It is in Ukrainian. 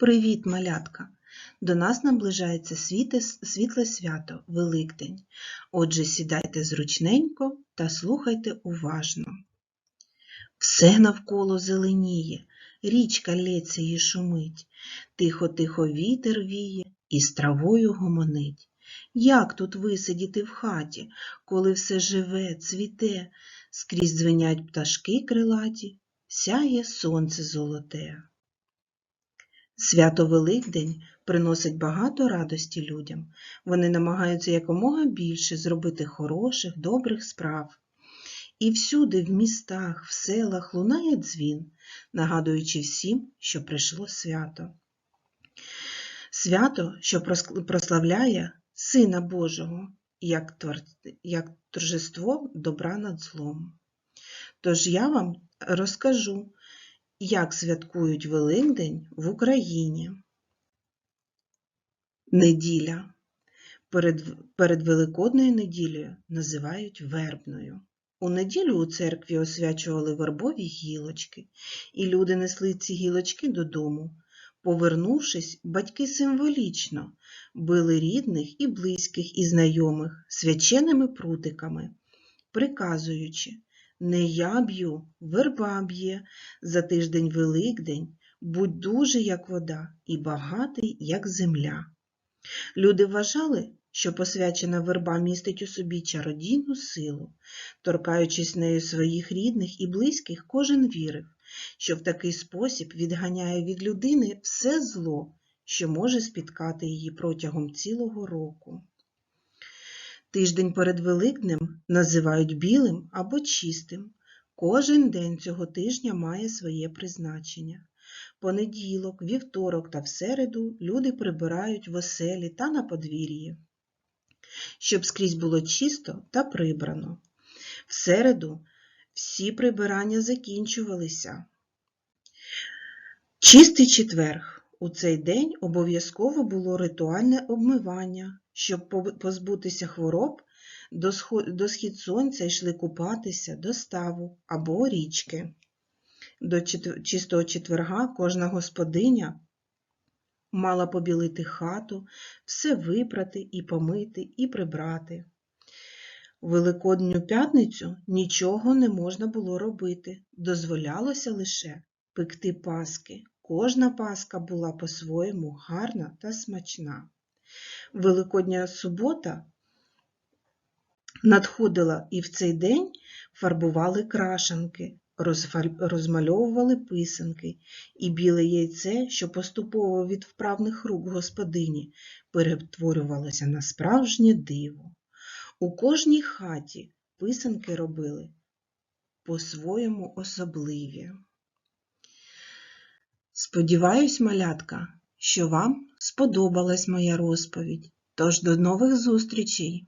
Привіт, малятка! До нас наближається світле свято Великдень. Отже, сідайте зручненько та слухайте уважно. Все навколо зеленіє, річка лється і шумить, тихо-тихо вітер віє і з травою гомонить. Як тут висидіти в хаті, коли все живе, цвіте, скрізь дзвенять пташки крилаті, сяє сонце золоте. Свято Великдень приносить багато радості людям. Вони намагаються якомога більше зробити хороших, добрих справ. І всюди, в містах, в селах лунає дзвін, нагадуючи всім, що прийшло свято. Свято, що прославляє Сина Божого, як, твор... як торжество добра над злом. Тож я вам розкажу, як святкують Великдень в Україні. Неділя. Перед, перед Великодною неділею називають вербною. У неділю у церкві освячували вербові гілочки, і люди несли ці гілочки додому. Повернувшись, батьки символічно били рідних і близьких і знайомих свяченими прутиками, приказуючи не я б'ю, верба б'є, за тиждень Великдень, будь дуже, як вода, і багатий, як земля. Люди вважали, що посвячена верба містить у собі чародійну силу. Торкаючись нею своїх рідних і близьких, кожен вірив, що в такий спосіб відганяє від людини все зло, що може спіткати її протягом цілого року. Тиждень перед Великднем називають білим або чистим. Кожен день цього тижня має своє призначення. Понеділок, вівторок та в середу люди прибирають в оселі та на подвір'ї, щоб скрізь було чисто та прибрано. В середу всі прибирання закінчувалися. Чистий четверг. У цей день обов'язково було ритуальне обмивання, щоб позбутися хвороб, до схід сонця йшли купатися до ставу або річки. До чистого четверга кожна господиня мала побілити хату, все випрати і помити, і прибрати. Великодню п'ятницю нічого не можна було робити, дозволялося лише пекти паски. Кожна паска була по-своєму гарна та смачна. Великодня субота надходила і в цей день фарбували крашенки, розмальовували писанки, і біле яйце, що поступово від вправних рук господині перетворювалося на справжнє диво. У кожній хаті писанки робили по-своєму особливі. Сподіваюсь, малятка, що вам сподобалась моя розповідь. Тож до нових зустрічей!